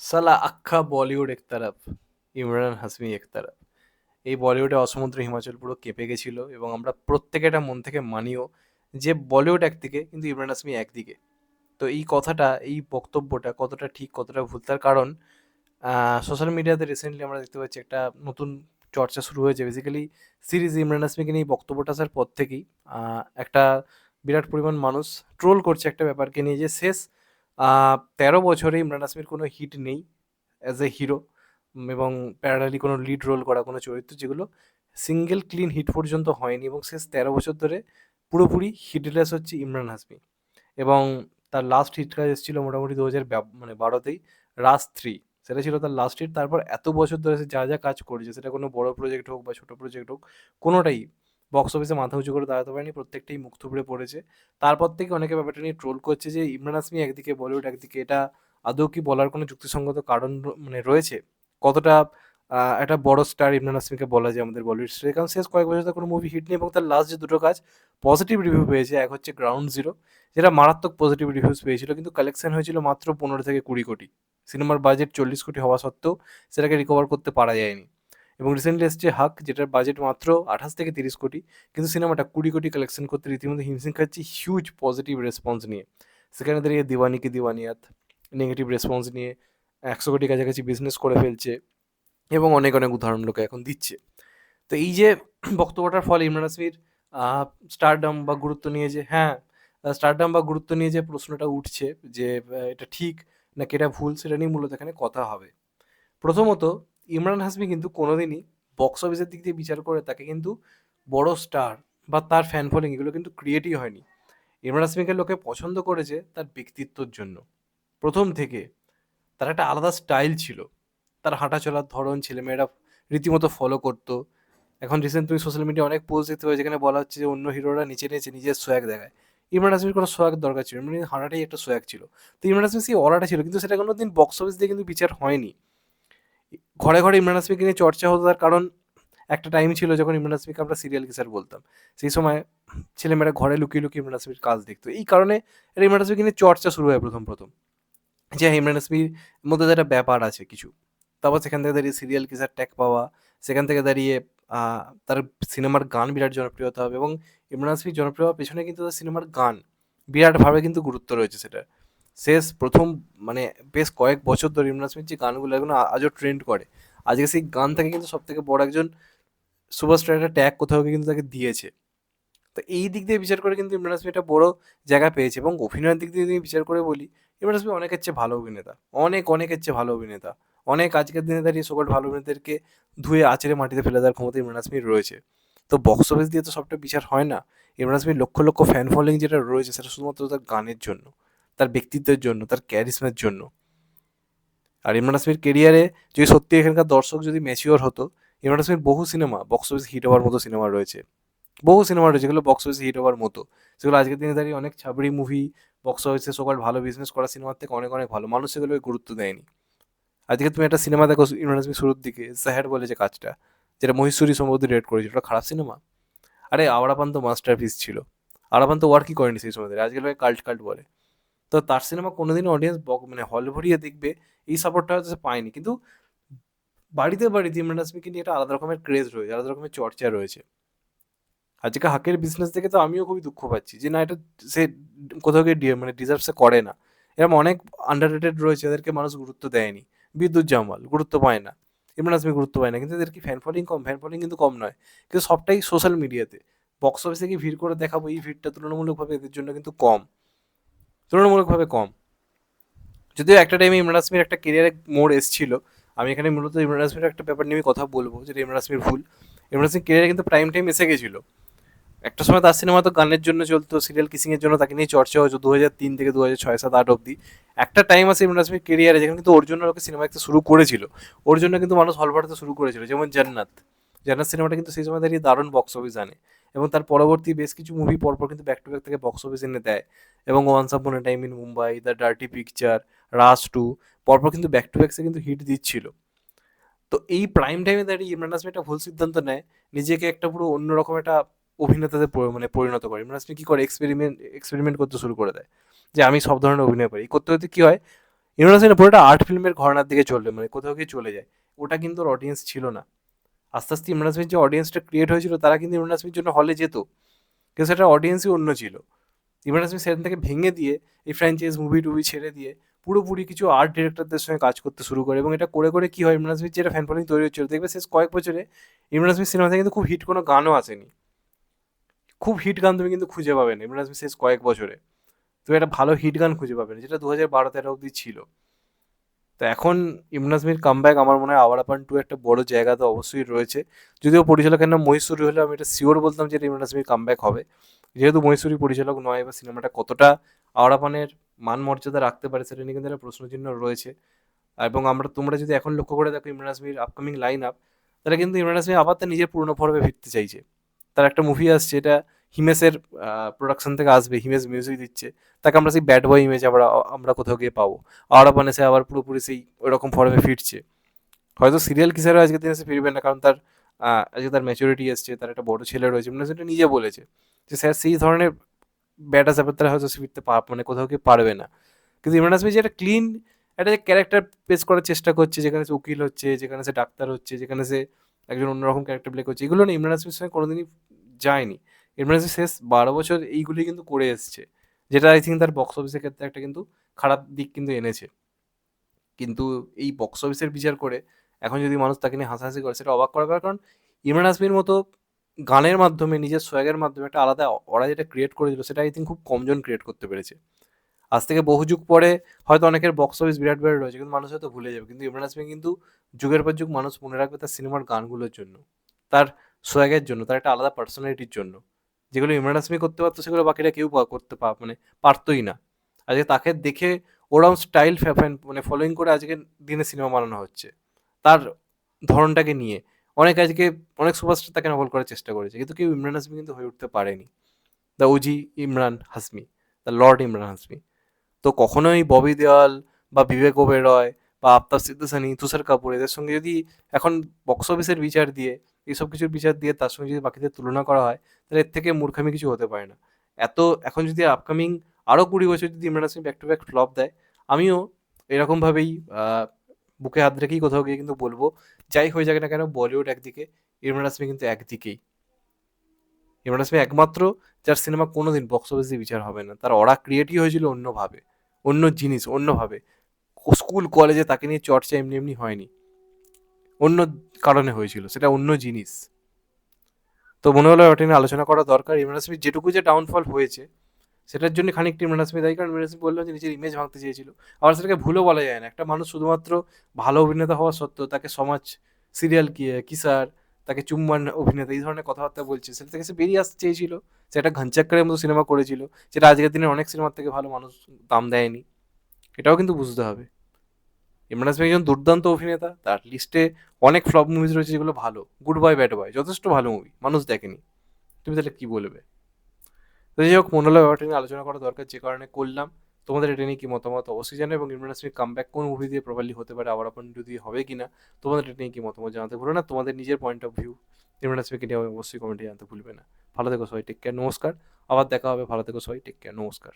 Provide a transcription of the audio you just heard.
সালা আখ্খা বলিউড এক তরফ ইমরান হাসমি এক তরফ এই বলিউডে অসমুদ্র হিমাচল পুরো কেঁপে গেছিল এবং আমরা প্রত্যেকে এটা মন থেকে মানিও যে বলিউড একদিকে কিন্তু ইমরান হাসমি একদিকে। তো এই কথাটা, এই বক্তব্যটা কতটা ঠিক, কতটা ভুল তার কারণ সোশ্যাল মিডিয়াতে রিসেন্টলি আমরা দেখতে পাচ্ছি একটা নতুন চর্চা শুরু হয়েছে। বেসিক্যালি সিরিজ ইমরান হাসমিকে নিয়ে বক্তব্যটা আসার পর থেকেই একটা বিরাট পরিমাণ মানুষ ট্রোল করছে একটা ব্যাপারকে নিয়ে যে শেষ তেরো বছরে ইমরান হাসমির কোনো হিট নেই অ্যাজ এ হিরো এবং প্যারালালি কোনো লিড রোল করা কোনো চরিত্র যেগুলো সিঙ্গেল ক্লিন হিট পর্যন্ত হয়নি এবং শেষ তেরো বছর ধরে পুরোপুরি হিটলেস হচ্ছে ইমরান হাসমি এবং তার লাস্ট হিট কাজ এসেছিল মোটামুটি দু হাজার মানে বারোতেই রাজ থ্রি সেটা ছিল তার লাস্ট হিট তারপর এত বছর ধরে সে যা যা কাজ করেছে, সেটা কোনো বড় প্রজেক্ট হোক বা ছোটো প্রজেক্ট হোক কোনোটাই বক্স অফিসে মাথা উঁচু করে দাঁড়াতে পারেনি, প্রত্যেকটাই মুখ থুবড়ে পড়েছে। তারপর থেকে অনেকে ব্যাপারটা নিয়ে ট্রোল করছে যে, ইমরান হাসমি একদিকে, বলিউড একদিকে, এটা আদৌ কি বলার কোনো যুক্তিসঙ্গত কারণ মানে রয়েছে? কতটা একটা বড় স্টার ইমরান হাসমিকে বলা যায় আমাদের বলিউড স্টার কারণ শেষ কয়েক বছর কোনো মুভি হিট নেই এবং তার লাস্ট যে দুটো কাজ পজিটিভ রিভিউ পেয়েছে, এক হচ্ছে গ্রাউন্ড জিরো যেটা মারাত্মক পজিটিভ রিভিউস পেয়েছিল, কিন্তু কালেকশন হয়েছিল মাত্র পনেরো থেকে কুড়ি কোটি। সিনেমার বাজেট চল্লিশ কোটি হওয়া সত্ত্বেও সেটাকে রিকভার করতে পারা যায়নি। এবং রিসেন্টলি এসছে হাক যেটার বাজেট মাত্র আঠাশ থেকে তিরিশ কোটি, কিন্তু সিনেমাটা কুড়ি কোটি কালেকশন করতে রীতিমতো হিমশিম খাচ্ছে হিউজ পজিটিভ রেসপন্স নিয়ে। সেখানে দাঁড়িয়ে দিওয়ানি কি দিওয়ানিয়াত নেগেটিভ রেসপন্স নিয়ে একশো কোটি কাছাকাছি বিজনেস করে ফেলছে এবং অনেক অনেক উদাহরণ লোকে এখন দিচ্ছে। তো এই যে বক্তব্যটার ফলে ইমরান হাসমির স্টারডাম বা গুরুত্ব নিয়ে যে হ্যাঁ স্টারডাম বা গুরুত্ব নিয়ে যে প্রশ্নটা উঠছে যে এটা ঠিক নাকি এটা ভুল, সেটা নিয়ে মূলত এখানে কথা হবে। প্রথমত ইমরান হাসমি কিন্তু কোনোদিনই বক্স অফিসের দিক দিয়ে বিচার করে তাকে কিন্তু বড় স্টার বা তার ফ্যান ফলোয়িং এগুলো কিন্তু ক্রিয়েটই হয়নি। ইমরান হাসমিকে লোকে পছন্দ করেছে তার ব্যক্তিত্বর জন্য। প্রথম থেকে তার একটা আলাদা স্টাইল ছিল। তার হাঁটা চলার ধরন, ছেলেমেয়েরা রীতিমতো ফলো করতো। এখন রিসেন্ট তুমি সোশ্যাল মিডিয়ায় অনেক পোস্ট দেখতে পাবে যেখানে বলা হচ্ছে যে অন্য হিরোরা নিচে নিচে নিজের সোয়াগ দেখায়। ইমরান হাসমির কোনো সোয়াগ দরকার ছিল ইমরান হাঁটাটাই একটা সোয়াগ ছিল। তো ইমরান হাসমির সেই অরাটা ছিল, কিন্তু সেটা কোনো দিন বক্স অফিস দিয়ে কিন্তু বিচার হয়নি। ঘরে ঘরে ইমরান হাসমিকে নিয়ে চর্চা হতো তার কারণ একটা টাইম ছিল যখন ইমরান হাসমিকে আমরা সিরিয়াল কিসার বলতাম। সেই সময় ছেলেমেয়েরা ঘরে লুকিয়ে লুকিয়ে ইমরান হাসমির কাজ দেখতো। এই কারণে এটা ইমরান হাসমিকে নিয়ে চর্চা শুরু হয় প্রথম প্রথম। যে হ্যাঁ, ইমরান হাসমির মধ্যে একটা ব্যাপার আছে কিছু। তারপর সেখান থেকে দাঁড়িয়ে সিরিয়াল কিসার ট্যাগ পাওয়া সেখান থেকে দাঁড়িয়ে তার সিনেমার গান বিরাট জনপ্রিয়তা হবে এবং ইমরান হাসমির জনপ্রিয় হওয়ার পেছনে কিন্তু তার সিনেমার গান বিরাটভাবে কিন্তু গুরুত্ব রয়েছে সেটা শেষ প্রথম মানে বেশ কয়েক বছর ধরে ইমরান হাসমির যে গানগুলো আ- আজও ট্রেন্ড করে। আজকে সেই গান থেকে কিন্তু সব থেকে বড় একজন সুপারস্টার একটা ট্যাগ কোথাও কিন্তু তাকে দিয়েছে। তো এই দিক দিয়ে বিচার করে কিন্তু ইমরান হাসমি একটা বড় জায়গা পেয়েছে এবং অভিনয়ের দিক দিয়ে যদি বিচার করে বলি, ইমরান হাসমি অনেকের চেয়ে ভালো অভিনেতা, অনেক, অনেকের চেয়ে ভালো অভিনেতা। অনেক আজকের দিনে দাঁড়িয়ে সকল ভালো অভিনেতাদেরকে ধুয়ে আছড়ে মাটিতে ফেলে দেওয়ার ক্ষমতা ইমরান হাসমির রয়েছে। তো বক্স অফিস দিয়ে তো সবটা বিচার হয় না। ইমরান হাসমির লক্ষ লক্ষ ফ্যান ফলোয়িং যেটা রয়েছে সেটা শুধুমাত্র তার গানের জন্য। তার ব্যক্তিত্বের জন্য, তার ক্যারিসমের জন্য। আর ইমরান হাসমির কেরিয়ারে যদি সত্যি এখানকার দর্শক যদি ম্যাচিওর হতো, ইমরান হাসমির বহু সিনেমা বক্স অফিস হিট হওয়ার মতো সিনেমা রয়েছে। বহু সিনেমা রয়েছে, যেগুলো বক্স অফিসে হিট হওয়ার মতো। সেগুলো আজকের দিনে দাঁড়িয়ে অনেক ছাবড়ি মুভি বক্স অফিসে সকল ভালো বিজনেস করা সিনেমার থেকে অনেক অনেক ভালো। মানুষ সেগুলোকে গুরুত্ব দেয়নি। আজকে তুমি একটা সিনেমা দেখো ইমরান হাসমি শুরুর দিকে জাহের বলে যে কাজটা, যেটা মহিশুরি সম্ভবত ডিরেক্ট করেছিল, ওটা খারাপ সিনেমা আরে আওড়াপান তো মাস্টার পিস ছিল। আওড়াপান তো ওয়ার্কই করেনি সেই সময় আজকে কাল্ট কাল্ট বলে। তো তার সিনেমা কোনোদিনও অডিয়েন্স মানে হল ভরিয়ে দেখবে, এই সাপোর্টটা হয়তো সে পায়নি। কিন্তু বাড়িতে বাড়িতে ইমরান হাসমিকে নিয়ে একটা আলাদা রকমের ক্রেজ রয়েছে, আলাদা রকমের চর্চা রয়েছে। আজকে হাকের বিজনেস থেকে তো আমিও খুবই দুঃখ পাচ্ছি যে না, এটা সে কোথাও গিয়ে মানে ডিজার্ভ সে করে না। এরকম অনেক আন্ডার রেটেড রয়েছে, এদেরকে মানুষ গুরুত্ব দেয়নি। বিদ্যুৎ জামাল, গুরুত্ব পায় না। ইমরান হাসমি গুরুত্ব পায় না, কিন্তু এদের কি ফ্যান ফলোয়িং কম? ফ্যান ফলোয়িং কিন্তু কম নয়। কিন্তু সবটাই সোশ্যাল মিডিয়াতে বক্স অফিসে কি ভিড় করে দেখাবো, এই ভিড়টা তুলনামূলকভাবে এদের জন্য কিন্তু কম। তুলনামূলকভাবে কম। যদিও একটা টাইমে ইমরান হাসমির একটা কেরিয়ারে মোড় এসেছিল, আমি এখানে মূলত ইমরান হাসমির একটা ব্যাপার নিয়ে কথা বলব, যেটা ইমরান হাসমির ভুল। ইমরান হাসমির কেরিয়ারে কিন্তু প্রাইম টাইম এসে গেছিল। একটা সময় তার সিনেমা তো গানের জন্য চলতো সিরিয়াল কিসিংয়ের জন্য তাকে নিয়ে চর্চা হয়েছে দু হাজার তিন থেকে দু হাজার ছয়, সাত, আট অব্দি একটা টাইম আছে ইমরান হাসমির কেরিয়ারে যেখানে কিন্তু ওর জন্য লোকে সিনেমা দেখতে শুরু করেছিল। ওর জন্য কিন্তু মানুষ হল ভাড়াতে শুরু করেছিল, যেমন জান্নাত। জান্নাত সিনেমাটা কিন্তু সেই সময় দাঁড়িয়ে দারুণ বক্স অফিস আনে। এবং তার পরবর্তী বেশ কিছু মুভি পরপর কিন্তু ব্যাক টু ব্যাক থেকে বক্স অফিস এনে দেয়। এবং once upon a time in Mumbai the dirty picture Raaz two পরপর কিন্তু ব্যাক টু ব্যাকসে কিন্তু হিট দিচ্ছিল। তো এই প্রাইম টাইমে দাঁড়িয়ে ইমরান হাসমি একটা ভুল সিদ্ধান্ত নেয়, নিজেকে একটা পুরো অন্যরকম একটা অভিনেতাতে মানে পরিণত করে। ইমরান হাসমি কি করে? এক্সপেরিমেন্ট এক্সপেরিমেন্ট করতে শুরু করে দেয়, যে আমি সব ধরনের অভিনয় পারি করতে করতে কী হয়? ইমরান হাসমিন পুরোটা আর্ট ফিল্মের ঘরনার দিকে চলবে মানে কোথাও গিয়ে চলে যায়। ওটা কিন্তু ওর অডিয়েন্স ছিল না। আস্তে আস্তে ইমরান হাসমির যে অডিয়েন্সটা ক্রিয়েট হয়েছিল, তারা কিন্তু ইমরান হাসমির জন্য হলে যেত। কিন্তু সেটা অডিয়েন্সই অন্য ছিল। ইমরান হাসমি সেখান থেকে ভেঙে দিয়ে এই ফ্র্যাঞ্চাইজ মুভি টুভি ছেড়ে দিয়ে পুরোপুরি কিছু আর্ট ডিরেক্টরদের সঙ্গে কাজ করতে শুরু করে এবং এটা করে করে কী হয়, ইমরান হাসমির যেটা ফ্যান ফলোয়িং তৈরি হচ্ছিল, দেখবে শেষ কয়েক বছরে ইমরান হাসমির সিনেমাতে কিন্তু খুব হিট কোনো গানও আসেনি। খুব হিট গান তুমি কিন্তু খুঁজে পাবে না ইমরান হাসমি শেষ কয়েক বছরে। তুমি একটা ভালো হিট গান খুঁজে পাবে না, যেটা দু হাজার বারো তেরো অবধি ছিল। তো এখন ইমরান হাসমির কামব্যাক আমার মনে হয় আওয়ারাপান টু একটা বড় জায়গা তো অবশ্যই রয়েছে। যদিও পরিচালকের নাম মহীশুরি হলে আমি এটা শিওর বলতাম যে এটা ইমরান হাসমির কামব্যাক হবে। যেহেতু মহীশুরি পরিচালক নয় বা সিনেমাটা কতটা আওয়ারাপানের মান মর্যাদা রাখতে পারে সেটা নিয়ে কিন্তু একটা প্রশ্নচিহ্ন রয়েছে। এবং আমরা, তোমরা যদি এখন লক্ষ্য করে দেখো ইমরান হাসমির আপকামিং লাইন আপ তাহলে কিন্তু ইমরান হাসমি আবার তার নিজের পুরনো ফর্মে ফিরতে চাইছে। তার একটা মুভি আসছে, এটা হিমেসের প্রোডাকশন থেকে আসবে হিমেস মিউজিক দিচ্ছে, তাকে আমরা সেই ব্যাড বয় ইমেজ আবার আমরা কোথাও গিয়ে পাবো। আওয়ারাপানে সে আবার পুরোপুরি সেই ওইরকম ফর্মে ফিরছে। হয়তো সিরিয়াল কিসারও আজকে দিনে সে ফিরবে না, কারণ তার আজকে তার ম্যাচুরিটি এসছে, তার একটা বড় ছেলে রয়েছে মানে সেটা নিজে বলেছে। যে স্যার, সেই ধরনের ব্যাড আসাপের তারা হয়তো সে ফিরতে মানে কোথাও গিয়ে পারবে না। কিন্তু ইমরান হাসমি যে একটা ক্লিন একটা যে ক্যারেক্টার পেশ করার চেষ্টা করছে, যেখানে সে উকিল হচ্ছে, যেখানে সে ডাক্তার হচ্ছে, যেখানে সে একজন অন্যরকম ক্যারেক্টার প্লে করছে, এগুলো না ইমরান হাসমির সঙ্গে কোনোদিনই যায়নি। হাসমি শেষ বারো বছর এইগুলি কিন্তু করে এসছে, যেটা আই থিঙ্ক তার বক্স অফিসের ক্ষেত্রে একটা কিন্তু খারাপ দিক কিন্তু এনেছে। কিন্তু এই বক্স অফিসের বিচার করে এখন যদি মানুষ তাকে নিয়ে হাসাহাসি করে, সেটা অবাক করার কারণ ইমরান হাসমির মতো গানের মাধ্যমে, নিজের সোয়াগের মাধ্যমে একটা আলাদা ওরা যেটা ক্রিয়েট করেছিল, সেটা আই থিঙ্ক খুব কমজন ক্রিয়েট করতে পেরেছে। আজ থেকে বহু যুগ পরে হয়তো অনেকের বক্স অফিস বিরাট বিরাট রয়েছে, কিন্তু মানুষ হয়তো ভুলে যাবে। কিন্তু ইমরান হাসমি কিন্তু যুগের পর যুগ মানুষ মনে রাখবে তার সিনেমার গানগুলোর জন্য, তার সোয়াগের জন্য, তার একটা আলাদা পার্সোনালিটির জন্য। যেগুলো ইমরান হাসমি করতে পারতো, সেগুলো বাকিরা কেউ করতে পার মানে পারতোই না। আজকে তাকে দেখে ওরম স্টাইল ফ্যাফেন মানে ফলোয়িং করে আজকে দিনে সিনেমা বানানো হচ্ছে। তার ধরনটাকে নিয়ে। অনেক আজকে অনেক সুপারস্টার তাকে নকল করার চেষ্টা করেছে, কিন্তু কেউ ইমরান হাসমি কিন্তু হয়ে উঠতে পারেনি। The OG Imran Hashmi the lord Imran Hashmi তো কখনোই ববি দেওয়াল বা বিবেক ওবেরয় বা আফতাব সিদ্দুসানি, তুষার কাপুর, এদের সঙ্গে যদি এখন বক্স অফিসের বিচার দিয়ে এইসব কিছুর বিচার দিয়ে তার সঙ্গে যদি বাকিদের তুলনা করা হয়, তাহলে এর থেকে মূর্খামি কিছু হতে পারে না। এত, এখন যদি আপকামিং আরও কুড়ি বছর যদি Imran Hashmi back to back flop দেয়, আমিও এরকমভাবেই বুকে হাত রেখেই কোথাও গিয়ে কিন্তু বলব, যাই হয়ে যাক না কেন বলিউড একদিকে, ইমরান হাসমি কিন্তু একদিকেই। ইমরান হাসমি একমাত্র যার সিনেমা কোনো দিন বক্স অফিসে বিচার হবে না। তার অরা ক্রিয়েটই হয়েছিল অন্যভাবে, অন্য জিনিস, অন্যভাবে। স্কুল কলেজে তাকে নিয়ে চর্চা এমনি এমনি হয়নি। অন্য কারণে হয়েছিল, সেটা অন্য জিনিস। তো মনে হলো ওটা নিয়ে আলোচনা করা দরকার। ইমরান হাসমির যেটুকু যে ডাউনফল হয়েছে, সেটার জন্য খানিকটা ইমরান হাসমি দায়ী। কারণ ইমরান হাসমি বলল যে নিজের ইমেজ ভাঙতে চেয়েছিল। আবার সেটাকে ভুলও বলা যায় না। একটা মানুষ শুধুমাত্র ভালো অভিনেতা হওয়া সত্ত্বেও তাকে সমাজ সিরিয়াল কি, কিসার, তাকে চুম্বান অভিনেতা, এই ধরনের কথাবার্তা বলছে। সেটা থেকে সে বেরিয়ে আসতে চেয়েছিল। সে একটা ঘঞ্চাক্কারের মতো সিনেমা করেছিল, যেটা আজকের দিনে অনেক সিনেমার থেকে ভালো মানুষ দাম দেয়নি। এটাও কিন্তু বুঝতে হবে। ইমরান হাসমি একজন দুর্দান্ত অভিনেতা, তার লিস্টে অনেক ফ্লপ মুভিজ রয়েছে যেগুলো ভালো। গুড বয় ব্যাড বয় যথেষ্ট ভালো মুভি মানুষ দেখেনি। তুমি তাহলে কী বলবে? তো যাই হোক, মনোলয় ব্যাপারটা নিয়ে আলোচনা করা দরকার, যে কারণে করলাম। তোমাদের এটা নিয়ে কি মতামত অবশ্যই জানো এবং ইমরান হাসমির কামব্যাক কোন মুভি দিয়ে প্রপারলি হতে পারে, আবার আপন যদি হবে কি না তোমাদের এটা নিয়ে কি মতামত জানাতে ভুলো না। তোমাদের নিজের পয়েন্ট অফ ভিউ ইমরান হাসমিকে নিয়ে অবশ্যই কমেন্টে জানাতে ভুলবে না। ভালো থেকো সবাই টেক কেয়ার নমস্কার। আবার দেখা হবে, ভালো থেকো সবাই টেক কেয়ার নমস্কার।